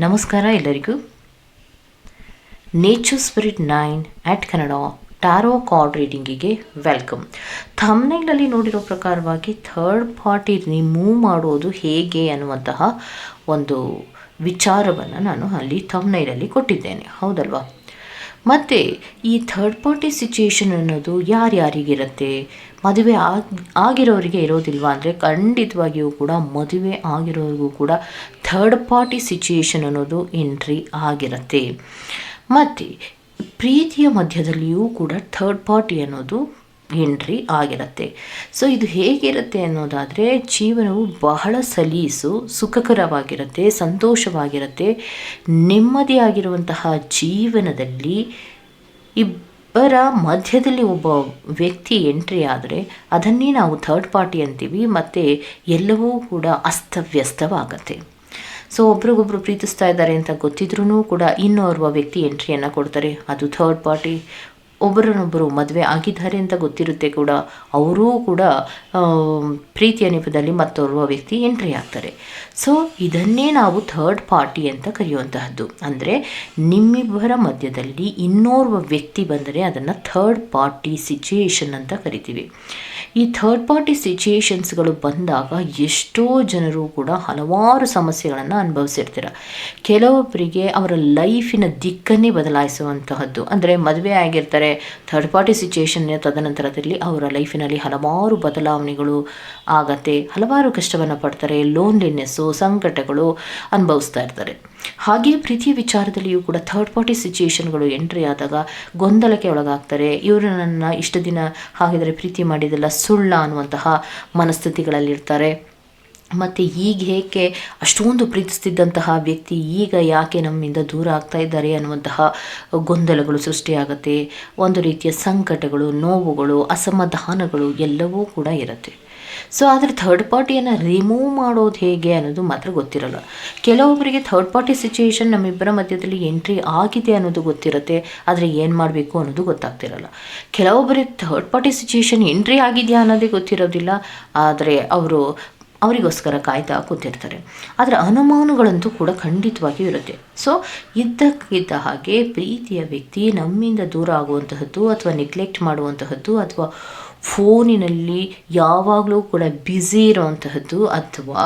ನಮಸ್ಕಾರ ಎಲ್ಲರಿಗೂ. Nature spirit nine at Kannada tarot card ರೀಡಿಂಗಿಗೆ welcome ಥಮ್ನೈಲಲ್ಲಿ ನೋಡಿರೋ ಪ್ರಕಾರವಾಗಿ ಥರ್ಡ್ ಪಾರ್ಟಿ ರಿಮೂವ್ ಮಾಡೋದು ಹೇಗೆ ಅನ್ನುವಂತಹ ಒಂದು ವಿಚಾರವನ್ನು ನಾನು ಅಲ್ಲಿ ಥಮ್ನೈಲಲ್ಲಿ ಕೊಟ್ಟಿದ್ದೇನೆ. ಹೌದಲ್ವಾ? ಮತ್ತು ಈ ಥರ್ಡ್ ಪಾರ್ಟಿ ಸಿಚುಯೇಷನ್ ಅನ್ನೋದು ಯಾರ್ಯಾರಿಗಿರುತ್ತೆ? ಮದುವೆ ಆಗಿ, ಆಗಿರೋರಿಗೆ ಇರೋದಿಲ್ವಾ? ಅಂದರೆ ಖಂಡಿತವಾಗಿಯೂ ಕೂಡ ಮದುವೆ ಆಗಿರೋರಿಗೂ ಕೂಡ ಥರ್ಡ್ ಪಾರ್ಟಿ ಸಿಚುಯೇಷನ್ ಅನ್ನೋದು ಎಂಟ್ರಿ ಆಗಿರುತ್ತೆ. ಮತ್ತು ಪ್ರೀತಿಯ ಮಧ್ಯದಲ್ಲಿಯೂ ಕೂಡ ಥರ್ಡ್ ಪಾರ್ಟಿ ಅನ್ನೋದು ಎಂಟ್ರಿ ಆಗಿರುತ್ತೆ. ಸೊ ಇದು ಹೇಗಿರುತ್ತೆ ಅನ್ನೋದಾದರೆ, ಜೀವನವು ಬಹಳ ಸಲೀಸು, ಸುಖಕರವಾಗಿರುತ್ತೆ, ಸಂತೋಷವಾಗಿರುತ್ತೆ. ನೆಮ್ಮದಿಯಾಗಿರುವಂತಹ ಜೀವನದಲ್ಲಿ ಇಬ್ಬರ ಮಧ್ಯದಲ್ಲಿ ಒಬ್ಬ ವ್ಯಕ್ತಿ ಎಂಟ್ರಿ ಆದರೆ, ಅದನ್ನೇ ನಾವು ಥರ್ಡ್ ಪಾರ್ಟಿ ಅಂತೀವಿ, ಮತ್ತು ಎಲ್ಲವೂ ಕೂಡ ಅಸ್ತವ್ಯಸ್ತವಾಗತ್ತೆ. ಸೊ ಒಬ್ರಿಗೊಬ್ರು ಪ್ರೀತಿಸ್ತಾ ಇದ್ದಾರೆ ಅಂತ ಗೊತ್ತಿದ್ರೂ ಕೂಡ ಇನ್ನೋರ್ವ ವ್ಯಕ್ತಿ ಎಂಟ್ರಿಯನ್ನು ಕೊಡ್ತಾರೆ. ಅದು ಥರ್ಡ್ ಪಾರ್ಟಿ. ಒಬ್ಬರನ್ನೊಬ್ಬರು ಮದುವೆ ಆಗಿದ್ದಾರೆ ಅಂತ ಗೊತ್ತಿರುತ್ತೆ ಕೂಡ. ಅವರೂ ಕೂಡ ಪ್ರೀತಿಯ ನೆಪದಲ್ಲಿ ಮತ್ತೋರ್ವ ವ್ಯಕ್ತಿ ಎಂಟ್ರಿ ಆಗ್ತಾರೆ. ಸೊ ಇದನ್ನೇ ನಾವು ಥರ್ಡ್ ಪಾರ್ಟಿ ಅಂತ ಕರೆಯುವಂತಹದ್ದು. ಅಂದರೆ, ನಿಮ್ಮಿಬ್ಬರ ಮಧ್ಯದಲ್ಲಿ ಇನ್ನೋರ್ವ ವ್ಯಕ್ತಿ ಬಂದರೆ ಅದನ್ನು ಥರ್ಡ್ ಪಾರ್ಟಿ ಸಿಚುಯೇಷನ್ ಅಂತ ಕರಿತೀವಿ. ಈ ಥರ್ಡ್ ಪಾರ್ಟಿ ಸಿಚುಯೇಷನ್ಸ್ಗಳು ಬಂದಾಗ ಎಷ್ಟೋ ಜನರು ಕೂಡ ಹಲವಾರು ಸಮಸ್ಯೆಗಳನ್ನು ಅನುಭವಿಸಿರ್ತೀರ. ಕೆಲವೊಬ್ಬರಿಗೆ ಅವರ ಲೈಫಿನ ದಿಕ್ಕನ್ನೇ ಬದಲಾಯಿಸುವಂತಹದ್ದು. ಅಂದರೆ ಮದುವೆ ಆಗಿರ್ತಾರೆ ಥರ್ಡ್ ಪಾರ್ಟಿ ಸಿಚುಯೇಷನ್ ತದನಂತರದಲ್ಲಿ ಅವರ ಲೈಫಿನಲ್ಲಿ ಹಲವಾರು ಬದಲಾವಣೆಗಳು ಆಗತ್ತೆ, ಹಲವಾರು ಕಷ್ಟವನ್ನು ಪಡ್ತಾರೆ ಲೋನ್ಲಿನೆಸ್ಸು ಸಂಕಟಗಳು ಅನುಭವಿಸ್ತಾ ಇರ್ತಾರೆ. ಹಾಗೆ ಪ್ರೀತಿಯ ವಿಚಾರದಲ್ಲಿಯೂ ಕೂಡ ಥರ್ಡ್ ಪಾರ್ಟಿ ಸಿಚುಯೇಷನ್ಗಳು ಎಂಟ್ರಿ ಆದಾಗ ಗೊಂದಲಕ್ಕೆ ಒಳಗಾಗ್ತಾರೆ. ಇವರು ನನ್ನ ಇಷ್ಟು ದಿನ ಹಾಗಿದ್ರೆ ಪ್ರೀತಿ ಮಾಡಿದೆಲ್ಲ ಸುಳ್ಳ ಅನ್ನುವಂತಹ ಮನಸ್ಥಿತಿಗಳಲ್ಲಿರ್ತಾರೆ. ಮತ್ತು ಈಗ ಏಕೆ ಅಷ್ಟೊಂದು ಪ್ರೀತಿಸ್ತಿದ್ದಂತಹ ವ್ಯಕ್ತಿ ಈಗ ಯಾಕೆ ನಮ್ಮಿಂದ ದೂರ ಆಗ್ತಾ ಇದ್ದಾರೆ ಅನ್ನುವಂತಹ ಗೊಂದಲಗಳು ಸೃಷ್ಟಿಯಾಗುತ್ತೆ. ಒಂದು ರೀತಿಯ ಸಂಕಟಗಳು, ನೋವುಗಳು, ಅಸಮಾಧಾನಗಳು ಎಲ್ಲವೂ ಕೂಡ ಇರುತ್ತೆ. ಸೊ ಆದರೆ ಥರ್ಡ್ ಪಾರ್ಟಿಯನ್ನು ರಿಮೂವ್ ಮಾಡೋದು ಹೇಗೆ ಅನ್ನೋದು ಮಾತ್ರ ಗೊತ್ತಿರಲ್ಲ. ಕೆಲವೊಬ್ಬರಿಗೆ ಥರ್ಡ್ ಪಾರ್ಟಿ ಸಿಚುಯೇಷನ್ ನಮ್ಮಿಬ್ಬರ ಮಧ್ಯದಲ್ಲಿ ಎಂಟ್ರಿ ಆಗಿದೆ ಅನ್ನೋದು ಗೊತ್ತಿರುತ್ತೆ, ಆದರೆ ಏನು ಮಾಡಬೇಕು ಅನ್ನೋದು ಗೊತ್ತಾಗ್ತಿರಲ್ಲ. ಕೆಲವೊಬ್ಬರಿಗೆ ಥರ್ಡ್ ಪಾರ್ಟಿ ಸಿಚುಯೇಷನ್ ಎಂಟ್ರಿ ಆಗಿದೆಯಾ ಅನ್ನೋದೇ ಗೊತ್ತಿರೋದಿಲ್ಲ, ಆದರೆ ಅವರು ಅವರಿಗೋಸ್ಕರ ಕಾಯ್ತಾ ಕೂತಿರ್ತಾರೆ. ಆದರೆ ಅನುಮಾನಗಳಂತೂ ಕೂಡ ಖಂಡಿತವಾಗಿಯೂ ಇರುತ್ತೆ. ಸೊ ಇದ್ದಕ್ಕಿದ್ದ ಹಾಗೆ ಪ್ರೀತಿಯ ವ್ಯಕ್ತಿ ನಮ್ಮಿಂದ ದೂರ ಆಗುವಂತಹದ್ದು ಅಥವಾ ನೆಗ್ಲೆಕ್ಟ್ ಮಾಡುವಂತಹದ್ದು ಅಥವಾ ಫೋನಿನಲ್ಲಿ ಯಾವಾಗಲೂ ಕೂಡ ಬ್ಯುಸಿ ಇರುವಂತಹದ್ದು ಅಥವಾ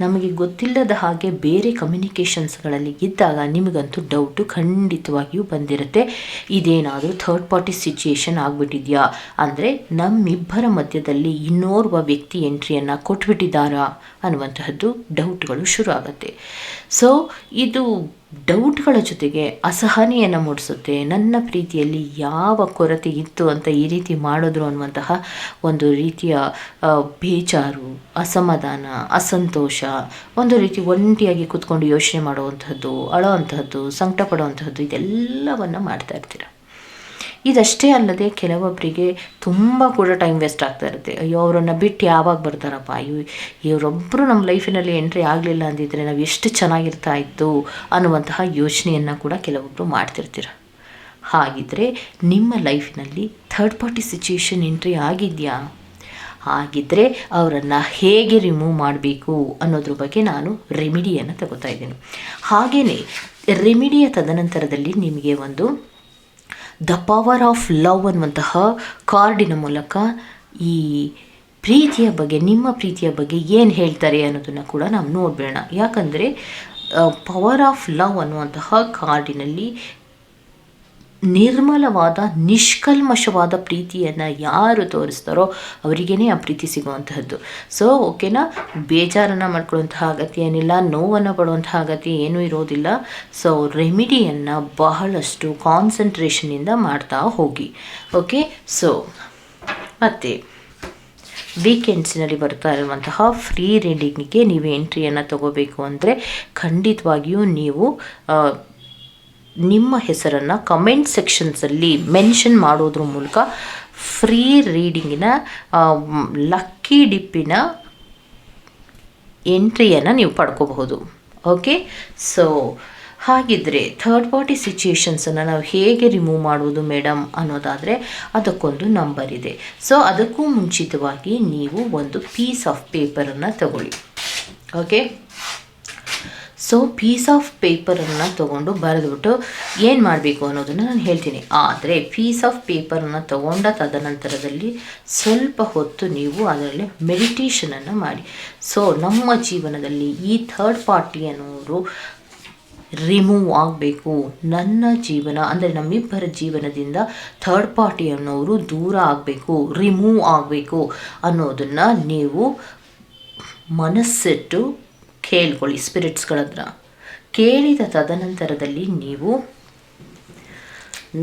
ನಮಗೆ ಗೊತ್ತಿಲ್ಲದ ಹಾಗೆ ಬೇರೆ ಕಮ್ಯುನಿಕೇಷನ್ಸ್ಗಳಲ್ಲಿ ಇದ್ದಾಗ ನಿಮಗಂತೂ ಡೌಟು ಖಂಡಿತವಾಗಿಯೂ ಬಂದಿರುತ್ತೆ. ಇದೇನಾದರೂ ಥರ್ಡ್ ಪಾರ್ಟಿ ಸಿಚುಯೇಷನ್ ಆಗಿಬಿಟ್ಟಿದೆಯಾ? ಅಂದರೆ ನಮ್ಮಿಬ್ಬರ ಮಧ್ಯದಲ್ಲಿ ಇನ್ನೋರ್ವ ವ್ಯಕ್ತಿ ಎಂಟ್ರಿಯನ್ನು ಕೊಟ್ಬಿಟ್ಟಿದ್ದಾರಾ ಅನ್ನುವಂತಹದ್ದು ಡೌಟ್ಗಳು ಶುರು ಆಗುತ್ತೆ ಸೊ ಇದು ಡೌಟ್ಗಳ ಜೊತೆಗೆ ಅಸಹನೆಯನ್ನು ಮೂಡಿಸುತ್ತೆ. ನನ್ನ ಪ್ರೀತಿಯಲ್ಲಿ ಯಾವ ಕೊರತೆ ಇತ್ತು ಅಂತ ಈ ರೀತಿ ಮಾಡಿದ್ರು ಅನ್ನುವಂತಹ ಒಂದು ರೀತಿಯ ಬೇಜಾರು, ಅಸಮಾಧಾನ, ಅಸಂತೋಷ, ಒಂದು ರೀತಿ ಒಂಟಿಯಾಗಿ ಕೂತ್ಕೊಂಡು ಯೋಚನೆ ಮಾಡುವಂಥದ್ದು ಅಳೋ ಅಂಥದ್ದು ಸಂಕಟ ಪಡೋವಂಥದ್ದು ಇದೆಲ್ಲವನ್ನು ಮಾಡ್ತಾ ಇರ್ತೀರ. ಇದಷ್ಟೇ ಅಲ್ಲದೆ ಕೆಲವೊಬ್ಬರಿಗೆ ತುಂಬ ಕೂಡ ಟೈಮ್ ವೇಸ್ಟ್ ಆಗ್ತಾ ಇರುತ್ತೆ. ಅಯ್ಯೋ, ಅವರನ್ನು ಬಿಟ್ಟು ಯಾವಾಗ ಬರ್ತಾರಪ್ಪ? ಅಯ್ಯೋ ಇವರೊಬ್ಬರು ನಮ್ಮ ಲೈಫಿನಲ್ಲಿ ಎಂಟ್ರಿ ಆಗಲಿಲ್ಲ ಅಂದಿದ್ರೆ ನಾವು ಎಷ್ಟು ಚೆನ್ನಾಗಿರ್ತಾ ಇತ್ತು ಅನ್ನುವಂತಹ ಯೋಚನೆಯನ್ನು ಕೂಡ ಕೆಲವೊಬ್ಬರು ಮಾಡ್ತಿರ್ತೀರ. ಹಾಗಿದ್ರೆ ನಿಮ್ಮ ಲೈಫಿನಲ್ಲಿ ಥರ್ಡ್ ಪಾರ್ಟಿ ಸಿಚುಯೇಷನ್ ಎಂಟ್ರಿ ಆಗಿದೆಯಾ? ಹಾಗಿದ್ದರೆ ಅವರನ್ನು ಹೇಗೆ ರಿಮೂವ್ ಮಾಡಬೇಕು ಅನ್ನೋದ್ರ ಬಗ್ಗೆ ನಾನು ರೆಮಿಡಿಯನ್ನು ತಗೋತಾ ಇದ್ದೀನಿ. ಹಾಗೆಯೇ ರೆಮಿಡಿಯ ತದನಂತರದಲ್ಲಿ ನಿಮಗೆ ಒಂದು ದ ಪವರ್ ಆಫ್ ಲವ್ ಅನ್ನುವಂತಹ ಕಾರ್ಡಿನ ಮೂಲಕ ಈ ಪ್ರೀತಿಯ ಬಗ್ಗೆ, ನಿಮ್ಮ ಪ್ರೀತಿಯ ಬಗ್ಗೆ ಏನು ಹೇಳ್ತಾರೆ ಅನ್ನೋದನ್ನು ಕೂಡ ನಾವು ನೋಡಬೇಡ. ಯಾಕಂದರೆ ಪವರ್ ಆಫ್ ಲವ್ ಅನ್ನುವಂತಹ ಕಾರ್ಡಿನಲ್ಲಿ ನಿರ್ಮಲವಾದ, ನಿಷ್ಕಲ್ಮಶವಾದ ಪ್ರೀತಿಯನ್ನು ಯಾರು ತೋರಿಸ್ತಾರೋ ಅವರಿಗೇ ಆ ಪ್ರೀತಿ ಸಿಗುವಂತಹದ್ದು. ಸೊ ಓಕೆನಾ ಬೇಜಾರನ್ನು ಮಾಡ್ಕೊಳ್ಳುವಂತಹ ಅಗತ್ಯ ಏನಿಲ್ಲ, ನೋವನ್ನು ಪಡುವಂತಹ ಅಗತ್ಯ ಏನೂ ಇರೋದಿಲ್ಲ. ಸೊ ರೆಮಿಡಿಯನ್ನು ಬಹಳಷ್ಟು ಕಾನ್ಸಂಟ್ರೇಷನಿಂದ ಮಾಡ್ತಾ ಹೋಗಿ. ಓಕೆ ಸೊ ಮತ್ತು ವೀಕೆಂಡ್ಸಿನಲ್ಲಿ ಬರ್ತಾ ಇರುವಂತಹ ಫ್ರೀ ರೀಡಿಂಗಿಗೆ ನೀವು ಎಂಟ್ರಿಯನ್ನು ತಗೋಬೇಕು ಅಂದರೆ ಖಂಡಿತವಾಗಿಯೂ ನೀವು ನಿಮ್ಮ ಹೆಸರನ್ನು ಕಮೆಂಟ್ ಸೆಕ್ಷನ್ಸಲ್ಲಿ ಮೆನ್ಷನ್ ಮಾಡೋದ್ರ ಮೂಲಕ ಫ್ರೀ ರೀಡಿಂಗಿನ ಲಕ್ಕಿ ಡಿಪ್ಪಿನ ಎಂಟ್ರಿಯನ್ನು ನೀವು ಪಡ್ಕೋಬಹುದು. ಓಕೆ ಸೊ ಹಾಗಿದ್ದರೆ ಥರ್ಡ್ ಪಾರ್ಟಿ ಸಿಚುಯೇಷನ್ಸನ್ನು ನಾವು ಹೇಗೆ ರಿಮೂವ್ ಮಾಡುವುದು ಮೇಡಮ್ ಅನ್ನೋದಾದರೆ ಅದಕ್ಕೊಂದು ನಂಬರ್ ಇದೆ. ಸೊ ಅದಕ್ಕೂ ಮುಂಚಿತವಾಗಿ ನೀವು ಒಂದು ಪೀಸ್ ಆಫ್ ಪೇಪರನ್ನು ತಗೊಳ್ಳಿ. ಓಕೆ ಸೊ ಪೀಸ್ ಆಫ್ ಪೇಪರನ್ನು ತೊಗೊಂಡು ಬರೆದ್ಬಿಟ್ಟು ಏನು ಮಾಡಬೇಕು ಅನ್ನೋದನ್ನು ನಾನು ಹೇಳ್ತೀನಿ. ಆದರೆ ಪೀಸ್ ಆಫ್ ಪೇಪರನ್ನು ತಗೊಂಡ ತದನಂತರದಲ್ಲಿ ಸ್ವಲ್ಪ ಹೊತ್ತು ನೀವು ಅದರಲ್ಲಿ ಮೆಡಿಟೇಷನನ್ನು ಮಾಡಿ. ಸೊ ನಮ್ಮ ಜೀವನದಲ್ಲಿ ಈ ಥರ್ಡ್ ಪಾರ್ಟಿ ಅನ್ನೋರು ರಿಮೂವ್ ಆಗಬೇಕು. ನನ್ನ ಜೀವನ, ಅಂದರೆ ನಮ್ಮಿಬ್ಬರ ಜೀವನದಿಂದ ಥರ್ಡ್ ಪಾರ್ಟಿ ಅನ್ನೋರು ದೂರ ಆಗಬೇಕು ರಿಮೂವ್ ಆಗಬೇಕು ಅನ್ನೋದನ್ನು ನೀವು ಮನಸ್ಸಿಟ್ಟು ಕೇಳ್ಕೊಳ್ಳಿ ಸ್ಪಿರಿಟ್ಸ್ಗಳ ಹತ್ರ. ಕೇಳಿದ ತದನಂತರದಲ್ಲಿ ನೀವು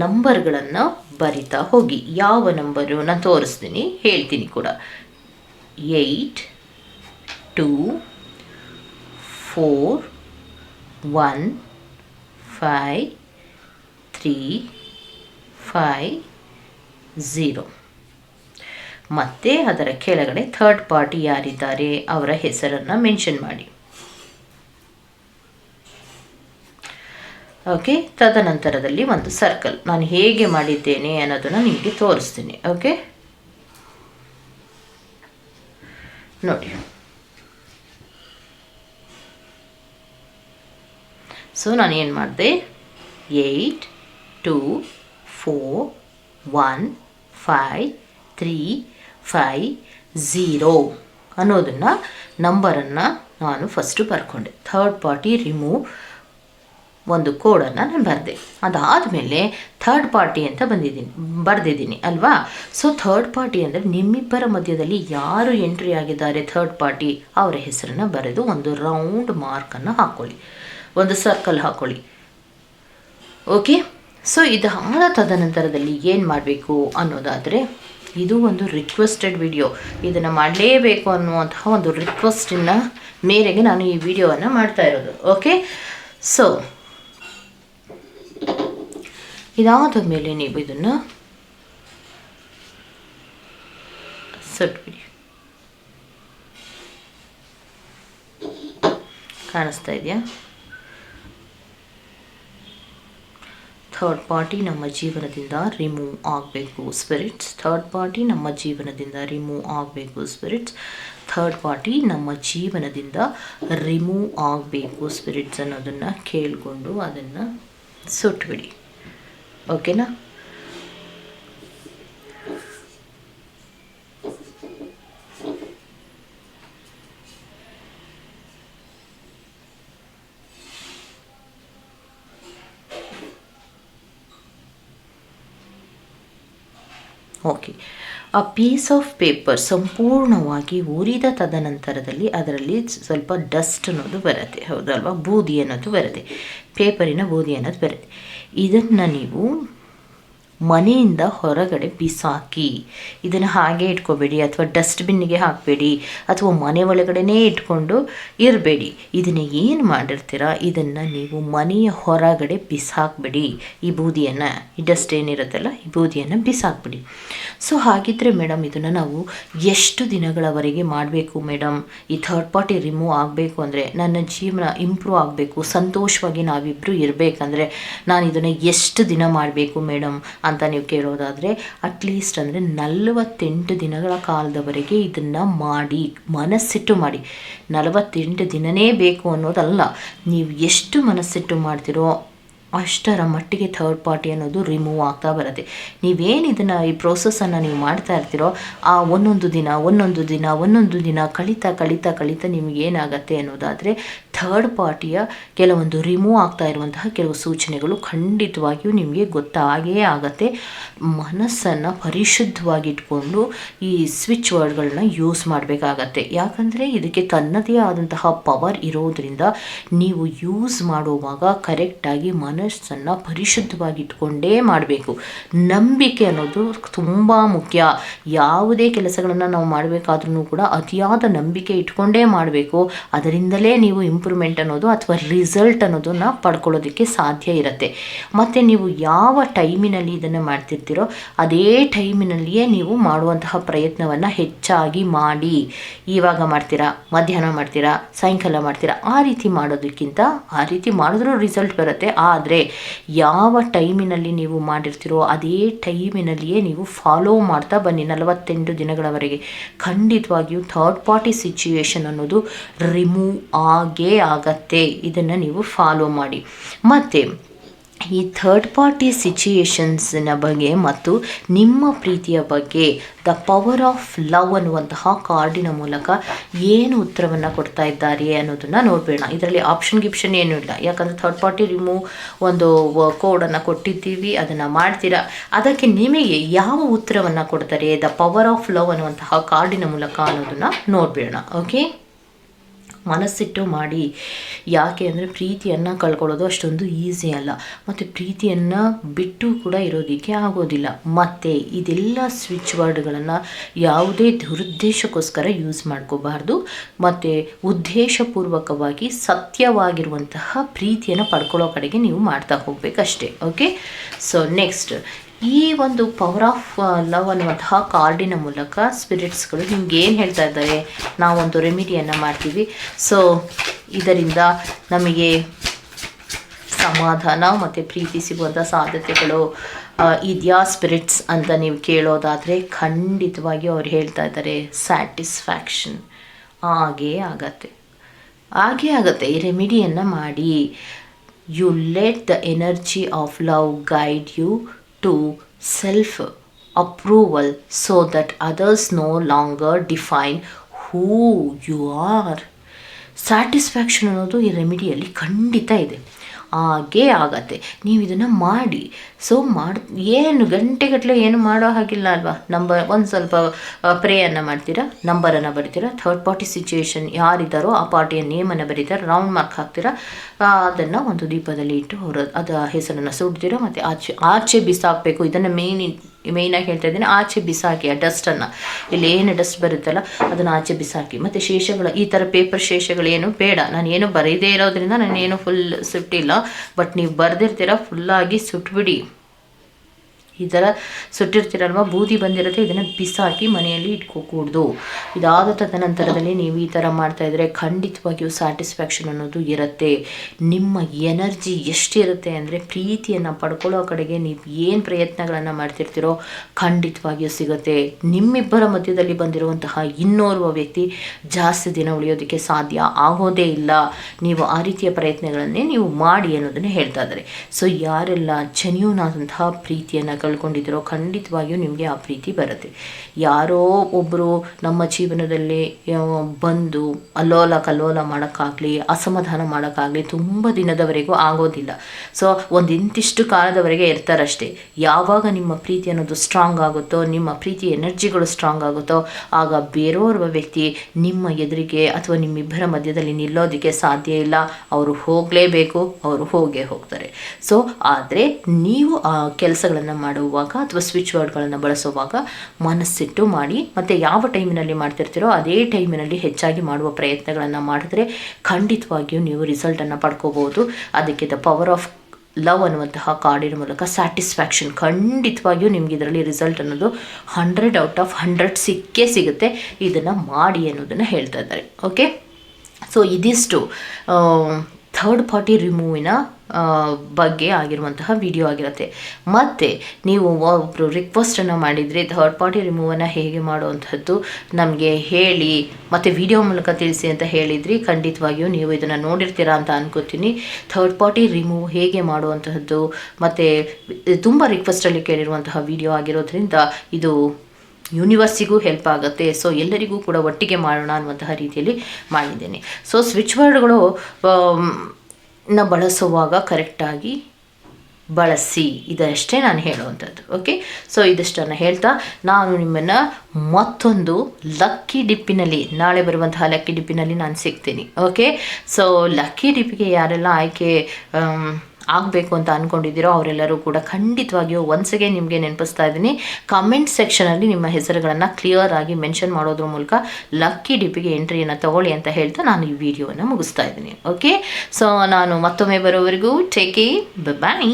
ನಂಬರ್ಗಳನ್ನು ಬರಿತಾ ಹೋಗಿ. ಯಾವ ನಂಬರು ನಾನು ತೋರಿಸ್ತೀನಿ, ಹೇಳ್ತೀನಿ ಕೂಡ. Eight two four one five three five zero ಮತ್ತು ಅದರ ಕೆಳಗಡೆ ಥರ್ಡ್ ಪಾರ್ಟಿ ಯಾರಿದ್ದಾರೆ ಅವರ ಹೆಸರನ್ನು ಮೆನ್ಷನ್ ಮಾಡಿ. ಓಕೆ ತದನಂತರದಲ್ಲಿ ಒಂದು ಸರ್ಕಲ್ ನಾನು ಹೇಗೆ ಮಾಡಿದ್ದೇನೆ ಅನ್ನೋದನ್ನು ನಿಮಗೆ ತೋರಿಸ್ತೀನಿ. ಓಕೆ ನೋಡಿ. ಸೊ ನಾನು ಏನು ಮಾಡಿದೆ? Eight two four one five three five zero ಅನ್ನೋದನ್ನು ನಂಬರನ್ನು ನಾನು ಫಸ್ಟು ಬರ್ಕೊಂಡೆ. ಥರ್ಡ್ ಪಾರ್ಟಿ ರಿಮೂವ್ ಒಂದು ಕೋಡನ್ನು ನಾನು ಬರೆದೆ. ಅದಾದಮೇಲೆ ಥರ್ಡ್ ಪಾರ್ಟಿ ಅಂತ ಬಂದಿದ್ದೀನಿ, ಬರೆದಿದ್ದೀನಿ, ಅಲ್ವಾ? ಸೊ ಥರ್ಡ್ ಪಾರ್ಟಿ ಅಂದರೆ ನಿಮ್ಮಿಬ್ಬರ ಮಧ್ಯದಲ್ಲಿ ಯಾರು ಎಂಟ್ರಿ ಆಗಿದ್ದಾರೆ ಥರ್ಡ್ ಪಾರ್ಟಿ ಅವರ ಹೆಸರನ್ನು ಬರೆದು ಒಂದು ರೌಂಡ್ ಮಾರ್ಕನ್ನು ಹಾಕ್ಕೊಳ್ಳಿ ಒಂದು ಸರ್ಕಲ್ ಹಾಕ್ಕೊಳ್ಳಿ ಓಕೆ ಸೊ ಇದಾದ ತದನಂತರದಲ್ಲಿ ಏನು ಮಾಡಬೇಕು ಅನ್ನೋದಾದರೆ, ಇದು ಒಂದು ರಿಕ್ವೆಸ್ಟೆಡ್ ವಿಡಿಯೋ ಇದನ್ನು ಮಾಡಲೇಬೇಕು ಅನ್ನುವಂತಹ ಒಂದು ರಿಕ್ವೆಸ್ಟಿನ ಮೇರೆಗೆ ನಾನು ಈ ವಿಡಿಯೋವನ್ನು ಮಾಡ್ತಾ ಇರೋದು. ಓಕೆ ಸೊ ಇದಾದ ಮೇಲೆ ನೀವು ಇದನ್ನು ಸುಟ್ಬಿಡಿ ಕಾಣಿಸ್ತಾ ಇದೆಯಾ? ಥರ್ಡ್ ಪಾರ್ಟಿ ನಮ್ಮ ಜೀವನದಿಂದ ರಿಮೂವ್ ಆಗಬೇಕು ಸ್ಪಿರಿಟ್ಸ್ ಥರ್ಡ್ ಪಾರ್ಟಿ ನಮ್ಮ ಜೀವನದಿಂದ ರಿಮೂವ್ ಆಗಬೇಕು ಸ್ಪಿರಿಟ್ಸ್ ಥರ್ಡ್ ಪಾರ್ಟಿ ನಮ್ಮ ಜೀವನದಿಂದ ರಿಮೂವ್ ಆಗಬೇಕು ಸ್ಪಿರಿಟ್ಸ್ ಅನ್ನೋದನ್ನು ಕೇಳಿಕೊಂಡು ಅದನ್ನು ಸುಟ್ಬಿಡಿ ಓಕೆನಾ? ಓಕೆ. ಆ ಪೀಸ್ ಆಫ್ ಪೇಪರ್ ಸಂಪೂರ್ಣವಾಗಿ ಉರಿದ ತದನಂತರದಲ್ಲಿ ಅದರಲ್ಲಿ ಸ್ವಲ್ಪ ಡಸ್ಟ್ ಅನ್ನೋದು ಬರುತ್ತೆ. ಹೌದಲ್ವಾ? ಬೂದಿ ಅನ್ನೋದು ಬರುತ್ತೆ. ಪೇಪರಿನ ಬೂದಿ ಅನ್ನೋದು ಬರುತ್ತೆ. ಇದನ್ನು ನೀವು ಮನೆಯಿಂದ ಹೊರಗಡೆ ಬಿಸಾಕಿ. ಇದನ್ನು ಹಾಗೆ ಇಟ್ಕೋಬೇಡಿ ಅಥವಾ ಡಸ್ಟ್ಬಿನ್ನಿಗೆ ಹಾಕಬೇಡಿ ಅಥವಾ ಮನೆ ಒಳಗಡೆನೇ ಇಟ್ಕೊಂಡು ಇರಬೇಡಿ. ಇದನ್ನು ಏನು ಮಾಡಿರ್ತೀರ? ಇದನ್ನು ನೀವು ಮನೆಯ ಹೊರಗಡೆ ಬಿಸಾಕ್ಬಿಡಿ. ಈ ಬೂದಿಯನ್ನು, ಈ ಡಸ್ಟ್ ಏನಿರುತ್ತಲ್ಲ, ಈ ಬೂದಿಯನ್ನು ಬಿಸಾಕ್ಬಿಡಿ. ಸೊ ಹಾಗಿದ್ದರೆ ಮೇಡಮ್ ಇದನ್ನು ನಾವು ಎಷ್ಟು ದಿನಗಳವರೆಗೆ ಮಾಡಬೇಕು ಮೇಡಮ್ ಈ ಥರ್ಡ್ ಪಾರ್ಟಿ ರಿಮೂವ್ ಆಗಬೇಕು ಅಂದರೆ, ನನ್ನ ಜೀವನ ಇಂಪ್ರೂವ್ ಆಗಬೇಕು, ಸಂತೋಷವಾಗಿ ನಾವಿಬ್ಬರು ಇರಬೇಕಂದ್ರೆ ನಾನು ಇದನ್ನು ಎಷ್ಟು ದಿನ ಮಾಡಬೇಕು ಮೇಡಮ್ ಅಂತ ನೀವು ಕೇಳೋದಾದರೆ ಅಟ್ಲೀಸ್ಟ್ ಅಂದರೆ ನಲವತ್ತೆಂಟು ದಿನಗಳ ಕಾಲದವರೆಗೆ ಇದನ್ನು ಮಾಡಿ, ಮನಸ್ಸಿಟ್ಟು ಮಾಡಿ. ನಲವತ್ತೆಂಟು ದಿನನೇ ಬೇಕು ಅನ್ನೋದಲ್ಲ. ನೀವು ಎಷ್ಟು ಮನಸ್ಸಿಟ್ಟು ಮಾಡ್ತಿರೋ ಅಷ್ಟರ ಮಟ್ಟಿಗೆ ಥರ್ಡ್ ಪಾರ್ಟಿ ಅನ್ನೋದು ರಿಮೂವ್ ಆಗ್ತಾ ಬರುತ್ತೆ. ನೀವೇನು ಇದನ್ನು ಈ ಪ್ರೋಸೆಸ್ಸನ್ನು ನೀವು ಮಾಡ್ತಾ ಇರ್ತೀರೋ, ಆ ಒಂದೊಂದು ದಿನ ಒಂದೊಂದು ದಿನ ಒಂದೊಂದು ದಿನ ಕಳೀತಾ ಕಳೀತಾ ಕಳೀತಾ ನಿಮಗೇನಾಗತ್ತೆ ಅನ್ನೋದಾದರೆ ಥರ್ಡ್ ಪಾರ್ಟಿಯ ಕೆಲವೊಂದು ರಿಮೂವ್ ಆಗ್ತಾ ಇರುವಂತಹ ಕೆಲವು ಸೂಚನೆಗಳು ಖಂಡಿತವಾಗಿಯೂ ನಿಮಗೆ ಗೊತ್ತಾಗೇ ಆಗತ್ತೆ. ಮನಸ್ಸನ್ನು ಪರಿಶುದ್ಧವಾಗಿಟ್ಕೊಂಡು ಈ ಸ್ವಿಚ್ ವರ್ಡ್ಗಳನ್ನ ಯೂಸ್ ಮಾಡಬೇಕಾಗತ್ತೆ. ಯಾಕಂದರೆ ಇದಕ್ಕೆ ತನ್ನದೇ ಆದಂತಹ ಪವರ್ ಇರೋದರಿಂದ ನೀವು ಯೂಸ್ ಮಾಡುವಾಗ ಕರೆಕ್ಟಾಗಿ ಮನಸ್ಸನ್ನು ಪರಿಶುದ್ಧವಾಗಿಟ್ಕೊಂಡೇ ಮಾಡಬೇಕು. ನಂಬಿಕೆ ಅನ್ನೋದು ತುಂಬ ಮುಖ್ಯ. ಯಾವುದೇ ಕೆಲಸಗಳನ್ನು ನಾವು ಮಾಡಬೇಕಾದ್ರೂ ಕೂಡ ಅತಿಯಾದ ನಂಬಿಕೆ ಇಟ್ಕೊಂಡೇ ಮಾಡಬೇಕು. ಅದರಿಂದಲೇ ನೀವು ಇಂಪ್ರೂವ್ಮೆಂಟ್ ಅನ್ನೋದು ಅಥವಾ ರಿಸಲ್ಟ್ ಅನ್ನೋದನ್ನು ಪಡ್ಕೊಳ್ಳೋದಕ್ಕೆ ಸಾಧ್ಯ ಇರುತ್ತೆ. ಮತ್ತು ನೀವು ಯಾವ ಟೈಮಿನಲ್ಲಿ ಇದನ್ನು ಮಾಡ್ತಿರ್ತೀರೋ ಅದೇ ಟೈಮಿನಲ್ಲಿಯೇ ನೀವು ಮಾಡುವಂತಹ ಪ್ರಯತ್ನವನ್ನು ಹೆಚ್ಚಾಗಿ ಮಾಡಿ. ಇವಾಗ ಮಾಡ್ತೀರಾ, ಮಧ್ಯಾಹ್ನ ಮಾಡ್ತೀರಾ, ಸಾಯಂಕಾಲ ಮಾಡ್ತೀರಾ, ಆ ರೀತಿ ಮಾಡೋದಕ್ಕಿಂತ ಆ ರೀತಿ ಮಾಡಿದ್ರೂ ರಿಸಲ್ಟ್ ಬರುತ್ತೆ. ಆದರೆ ಯಾವ ಟೈಮಿನಲ್ಲಿ ನೀವು ಮಾಡಿರ್ತೀರೋ ಅದೇ ಟೈಮಿನಲ್ಲಿಯೇ ನೀವು ಫಾಲೋ ಮಾಡ್ತಾ ಬನ್ನಿ. ನಲವತ್ತೆಂಟು ದಿನಗಳವರೆಗೆ ಖಂಡಿತವಾಗಿಯೂ ಥರ್ಡ್ ಪಾರ್ಟಿ ಸಿಚುವೇಶನ್ ಅನ್ನೋದು ರಿಮೂವ್ ಆಗೇ ಆಗತ್ತೆ. ಇದನ್ನು ನೀವು ಫಾಲೋ ಮಾಡಿ. ಮತ್ತು, ಈ ಥರ್ಡ್ ಪಾರ್ಟಿ ಸಿಚುಯೇಷನ್ಸ್ನ ಬಗ್ಗೆ ಮತ್ತು ನಿಮ್ಮ ಪ್ರೀತಿಯ ಬಗ್ಗೆ ದ ಪವರ್ ಆಫ್ ಲವ್ ಅನ್ನುವಂತಹ ಕಾರ್ಡಿನ ಮೂಲಕ ಏನು ಉತ್ತರವನ್ನು ಕೊಡ್ತಾ ಇದ್ದಾರೆ ಅನ್ನೋದನ್ನು ನೋಡಬೇಡ. ಇದರಲ್ಲಿ ಆಪ್ಷನ್ ಗಿಪ್ಷನ್ ಏನೂ ಇಲ್ಲ. ಯಾಕಂದರೆ ಥರ್ಡ್ ಪಾರ್ಟಿ ರಿಮೂವ್ ಒಂದು ಕೋಡನ್ನು ಕೊಟ್ಟಿದ್ದೀವಿ, ಅದನ್ನು ಮಾಡ್ತೀರಾ? ಅದಕ್ಕೆ ನಿಮಗೆ ಯಾವ ಉತ್ತರವನ್ನು ಕೊಡ್ತಾರೆ? ದ ಪವರ್ ಆಫ್ ಲವ್ ಅನ್ನುವಂತಹ ಕಾರ್ಡಿನ ಮೂಲಕ ಅನ್ನೋದನ್ನು ನೋಡಬೇಡ. ಓಕೆ ಮನಸ್ಸಿಟ್ಟು ಮಾಡಿ. ಯಾಕೆ ಅಂದರೆ ಪ್ರೀತಿಯನ್ನು ಕಳ್ಕೊಳ್ಳೋದು ಅಷ್ಟೊಂದು ಈಸಿ ಅಲ್ಲ. ಮತ್ತು ಪ್ರೀತಿಯನ್ನು ಬಿಟ್ಟು ಕೂಡ ಇರೋದಕ್ಕೆ ಆಗೋದಿಲ್ಲ. ಮತ್ತು ಇದೆಲ್ಲ ಸ್ವಿಚ್ ವರ್ಡ್ಗಳನ್ನು ಯಾವುದೇ ದುರುದ್ದೇಶಕ್ಕೋಸ್ಕರ ಯೂಸ್ ಮಾಡ್ಕೋಬಾರ್ದು. ಮತ್ತು ಉದ್ದೇಶಪೂರ್ವಕವಾಗಿ ಸತ್ಯವಾಗಿರುವಂತಹ ಪ್ರೀತಿಯನ್ನು ಪಡ್ಕೊಳ್ಳೋ ಕಡೆಗೆ ನೀವು ಮಾಡ್ತಾ ಹೋಗಬೇಕಷ್ಟೇ. ಓಕೆ ಸೊ ನೆಕ್ಸ್ಟ್ ಈ ಒಂದು ಪವರ್ ಆಫ್ ಲವ್ ಅನ್ನುವಂತಹ ಕಾರ್ಡಿನ ಮೂಲಕ ಸ್ಪಿರಿಟ್ಸ್ಗಳು ನಿಮ್ಗೆ ಏನು ಹೇಳ್ತಾ ಇದ್ದಾರೆ? ನಾವೊಂದು ರೆಮಿಡಿಯನ್ನು ಮಾಡ್ತೀವಿ. ಸೊ ಇದರಿಂದ ನಮಗೆ ಸಮಾಧಾನ ಮತ್ತು ಪ್ರೀತಿ ಸಿಗುವಂಥ ಸಾಧ್ಯತೆಗಳು ಇದೆಯಾ ಸ್ಪಿರಿಟ್ಸ್ ಅಂತ ನೀವು ಕೇಳೋದಾದರೆ ಖಂಡಿತವಾಗಿ ಅವ್ರು ಹೇಳ್ತಾ ಇದ್ದಾರೆ ಸ್ಯಾಟಿಸ್ಫ್ಯಾಕ್ಷನ್ ಹಾಗೇ ಆಗತ್ತೆ. ಹಾಗೇ ಆಗತ್ತೆ. ಈ ರೆಮಿಡಿಯನ್ನು ಮಾಡಿ. You let the energy of love guide you to self approval so that others no longer define who you are satisfaction ಅನ್ನೋದು ಈ ರೆಮಿಡಿಯಲ್ಲಿ ಖಂಡಿತ ಇದೆ. ಹಾಗೇ ಆಗತ್ತೆ. ನೀವು ಇದನ್ನು ಮಾಡಿ. ಸೊ ಮಾಡಿ, ಏನು ಗಂಟೆಗಟ್ಟಲೆ ಏನು ಮಾಡೋ ಹಾಗಿಲ್ಲ ಅಲ್ವಾ? ನಂಬರ್ ಒಂದು ಸ್ವಲ್ಪ ಪ್ರೇಯನ್ನು ಮಾಡ್ತೀರಾ? ನಂಬರನ್ನು ಬರಿತೀರಾ? ಥರ್ಡ್ ಪಾರ್ಟಿ ಸಿಚುಯೇಷನ್ ಯಾರಿದ್ದಾರೋ ಆ ಪಾರ್ಟಿಯ ನೇಮನ್ನು ಬರೀತಾರೆ? ರೌಂಡ್ ಮಾರ್ಕ್ ಹಾಕ್ತೀರಾ? ಅದನ್ನು ಒಂದು ದೀಪದಲ್ಲಿ ಇಟ್ಟು ಹೊರ ಅದರ ಹೆಸರನ್ನು ಸುಡ್ತೀರಾ? ಮತ್ತು ಆಚೆ ಆಚೆ ಬಿಸಾಕಬೇಕು. ಇದನ್ನು ಮೇಯ್ನ್ ಮೇಯ್ನಾಗಿ ಹೇಳ್ತಾ ಇದ್ದೀನಿ. ಆಚೆ ಬಿಸಾಕಿ, ಆ ಡಸ್ಟನ್ನು ಇಲ್ಲಿ ಏನು ಡಸ್ಟ್ ಬರುತ್ತಲ್ಲ, ಅದನ್ನು ಆಚೆ ಬಿಸಾಕಿ. ಮತ್ತು ಶೇಷಗಳು, ಈ ಥರ ಪೇಪರ್ ಶೇಷಗಳೇನು ಬೇಡ. ನಾನು ಏನು ಬರೀದೇ ಇರೋದ್ರಿಂದ ನಾನು ಏನು ಫುಲ್ ಸುಟ್ಟಿಲ್ಲ. ಬಟ್ ನೀವು ಬರೆದಿರ್ತೀರ ಫುಲ್ಲಾಗಿ ಸುಟ್ಬಿಡಿ. ಈ ಥರ ಸುಟ್ಟಿರ್ತೀರಲ್ವ? ಬೂದಿ ಬಂದಿರುತ್ತೆ, ಇದನ್ನು ಬಿಸಾಕಿ ಮನೆಯಲ್ಲಿ ಇಟ್ಕೋಕೂಡ್ದು. ಇದಾದ ತದನಂತರದಲ್ಲಿ ನೀವು ಈ ಥರ ಮಾಡ್ತಾ ಇದ್ರೆ ಖಂಡಿತವಾಗಿಯೂ ಸ್ಯಾಟಿಸ್ಫ್ಯಾಕ್ಷನ್ ಅನ್ನೋದು ಇರುತ್ತೆ. ನಿಮ್ಮ ಎನರ್ಜಿ ಎಷ್ಟಿರುತ್ತೆ ಅಂದರೆ ಪ್ರೀತಿಯನ್ನು ಪಡ್ಕೊಳ್ಳೋ ಕಡೆಗೆ ನೀವು ಏನು ಪ್ರಯತ್ನಗಳನ್ನು ಮಾಡ್ತಿರ್ತೀರೋ ಖಂಡಿತವಾಗಿಯೂ ಸಿಗುತ್ತೆ. ನಿಮ್ಮಿಬ್ಬರ ಮಧ್ಯದಲ್ಲಿ ಬಂದಿರುವಂತಹ ಇನ್ನೋರ್ವ ವ್ಯಕ್ತಿ ಜಾಸ್ತಿ ದಿನ ಉಳಿಯೋದಕ್ಕೆ ಸಾಧ್ಯ ಆಗೋದೇ ಇಲ್ಲ. ನೀವು ಆ ರೀತಿಯ ಪ್ರಯತ್ನಗಳನ್ನೇ ನೀವು ಮಾಡಿ ಅನ್ನೋದನ್ನು ಹೇಳ್ತಾ ಇದ್ದಾರೆ. ಸೊ ಯಾರೆಲ್ಲ ಜೆನ್ಯೂನ್ ಆದಂತಹ ಪ್ರೀತಿಯನ್ನು ಕಳ್ಕೊಂಡಿದ್ದೀರೋ ಖಂಡಿತವಾಗಿಯೂ ನಿಮಗೆ ಆ ಪ್ರೀತಿ ಬರುತ್ತೆ. ಯಾರೋ ಒಬ್ಬರು ನಮ್ಮ ಜೀವನದಲ್ಲಿ ಬಂದು ಅಲ್ಲೋಲ ಕಲ್ಲೋಲ ಮಾಡೋಕ್ಕಾಗಲಿ, ಅಸಮಾಧಾನ ಮಾಡೋಕ್ಕಾಗಲಿ ತುಂಬ ದಿನದವರೆಗೂ ಆಗೋದಿಲ್ಲ. ಸೊ ಒಂದು ಇಂತಿಷ್ಟು ಕಾಲದವರೆಗೆ ಇರ್ತಾರಷ್ಟೇ. ಯಾವಾಗ ನಿಮ್ಮ ಪ್ರೀತಿ ಅನ್ನೋದು ಸ್ಟ್ರಾಂಗ್ ಆಗುತ್ತೋ, ನಿಮ್ಮ ಪ್ರೀತಿ ಎನರ್ಜಿಗಳು ಸ್ಟ್ರಾಂಗ್ ಆಗುತ್ತೋ, ಆಗ ಬೇರೋರ್ವ ವ್ಯಕ್ತಿ ನಿಮ್ಮ ಎದುರಿಗೆ ಅಥವಾ ನಿಮ್ಮಿಬ್ಬರ ಮಧ್ಯದಲ್ಲಿ ನಿಲ್ಲೋದಕ್ಕೆ ಸಾಧ್ಯ ಇಲ್ಲ. ಅವರು ಹೋಗಲೇಬೇಕು, ಅವರು ಹೋಗೇ ಹೋಗ್ತಾರೆ. ಸೊ ಆದರೆ ನೀವು ಆ ಕೆಲಸಗಳನ್ನು ಮಾಡುವಾಗ ಅಥವಾ ಸ್ವಿಚ್ ವರ್ಡ್ಗಳನ್ನು ಬಳಸುವಾಗ ಮನಸ್ಸಿಟ್ಟು ಮಾಡಿ, ಮತ್ತು ಯಾವ ಟೈಮಿನಲ್ಲಿ ಮಾಡ್ತಿರ್ತೀರೋ ಅದೇ ಟೈಮಿನಲ್ಲಿ ಹೆಚ್ಚಾಗಿ ಮಾಡುವ ಪ್ರಯತ್ನಗಳನ್ನು ಮಾಡಿದ್ರೆ ಖಂಡಿತವಾಗಿಯೂ ನೀವು ರಿಸಲ್ಟನ್ನು ಪಡ್ಕೋಬೋದು ಅದಕ್ಕೆ ದ ಪವರ್ ಆಫ್ ಲವ್ ಅನ್ನುವಂತಹ ಕಾರ್ಡಿನ ಮೂಲಕ ಸ್ಯಾಟಿಸ್ಫ್ಯಾಕ್ಷನ್ ಖಂಡಿತವಾಗಿಯೂ ನಿಮ್ಗೆ ಇದರಲ್ಲಿ ರಿಸಲ್ಟ್ ಅನ್ನೋದು ಹಂಡ್ರೆಡ್ ಔಟ್ ಆಫ್ ಹಂಡ್ರೆಡ್ ಸಿಕ್ಕೇ ಸಿಗುತ್ತೆ. ಇದನ್ನು ಮಾಡಿ ಅನ್ನೋದನ್ನು ಹೇಳ್ತಾ ಇದ್ದಾರೆ. ಓಕೆ ಸೊ ಇದಿಷ್ಟು ಥರ್ಡ್ ಪಾರ್ಟಿ ರಿಮೂವಿನ ಬಗ್ಗೆ ಆಗಿರುವಂತಹ ವಿಡಿಯೋ ಆಗಿರುತ್ತೆ. ಮತ್ತು ನೀವು ಒಬ್ಬರು ರಿಕ್ವೆಸ್ಟನ್ನು ಮಾಡಿದರೆ ಥರ್ಡ್ ಪಾರ್ಟಿ ರಿಮೂವನ್ನು ಹೇಗೆ ಮಾಡುವಂಥದ್ದು ನಮಗೆ ಹೇಳಿ, ಮತ್ತು ವಿಡಿಯೋ ಮೂಲಕ ತಿಳಿಸಿ ಅಂತ ಹೇಳಿದ್ರಿ, ಖಂಡಿತವಾಗಿಯೂ ನೀವು ಇದನ್ನು ನೋಡಿರ್ತೀರಾ ಅಂತ ಅನ್ಕೋತೀನಿ. ಥರ್ಡ್ ಪಾರ್ಟಿ ರಿಮೂವ್ ಹೇಗೆ ಮಾಡುವಂತಹದ್ದು, ಮತ್ತು ತುಂಬ ರಿಕ್ವೆಸ್ಟಲ್ಲಿ ಕೇಳಿರುವಂತಹ ವಿಡಿಯೋ ಆಗಿರೋದ್ರಿಂದ ಇದು ಯೂನಿವರ್ಸಿಗೂ ಹೆಲ್ಪ್ ಆಗುತ್ತೆ. ಸೊ ಎಲ್ಲರಿಗೂ ಕೂಡ ಒಟ್ಟಿಗೆ ಮಾಡೋಣ ಅನ್ನುವಂತಹ ರೀತಿಯಲ್ಲಿ ಮಾಡಿದ್ದೇನೆ. ಸೊ ಸ್ವಿಚ್ ವರ್ಡ್ಗಳು ನ ಬಳಸುವಾಗ ಕರೆಕ್ಟಾಗಿ ಬಳಸಿ. ಇದಷ್ಟೇ ನಾನು ಹೇಳುವಂಥದ್ದು. ಓಕೆ ಸೊ ಇದಿಷ್ಟನ್ನು ಹೇಳ್ತಾ, ನಾನು ನಿಮ್ಮನ್ನು ಮತ್ತೊಂದು ಲಕ್ಕಿ ಡಿಪ್ಪಿನಲ್ಲಿ ನಾಳೆ ಬರುವಂತಹ ಲಕ್ಕಿ ಡಿಪ್ಪಿನಲ್ಲಿ ನಾನು ಸಿಗ್ತೀನಿ. ಓಕೆ ಸೊ ಲಕ್ಕಿ ಡಿಪ್ಪಿಗೆ ಯಾರೆಲ್ಲ ಆಯ್ಕೆ ಆಗಬೇಕು ಅಂತ ಅಂದ್ಕೊಂಡಿದ್ದೀರೋ ಅವರೆಲ್ಲರೂ ಕೂಡ ಖಂಡಿತವಾಗಿಯೂ ಒನ್ಸಿಗೆ ನಿಮಗೆ ನೆನಪಿಸ್ತಾ ಇದ್ದೀನಿ. ಕಮೆಂಟ್ ಸೆಕ್ಷನಲ್ಲಿ ನಿಮ್ಮ ಹೆಸರುಗಳನ್ನು ಕ್ಲಿಯರ್ ಆಗಿ ಮೆನ್ಷನ್ ಮಾಡೋದ್ರ ಮೂಲಕ ಲಕ್ಕಿ ಡಿಪಿಗೆ ಎಂಟ್ರಿಯನ್ನು ತಗೊಳ್ಳಿ ಅಂತ ಹೇಳ್ತಾ ನಾನು ಈ ವಿಡಿಯೋವನ್ನು ಮುಗಿಸ್ತಾ ಇದ್ದೀನಿ. ಓಕೆ ಸೊ ನಾನು ಮತ್ತೊಮ್ಮೆ ಬರೋವರೆಗೂ ಟೇಕ್ ಬಾಯ್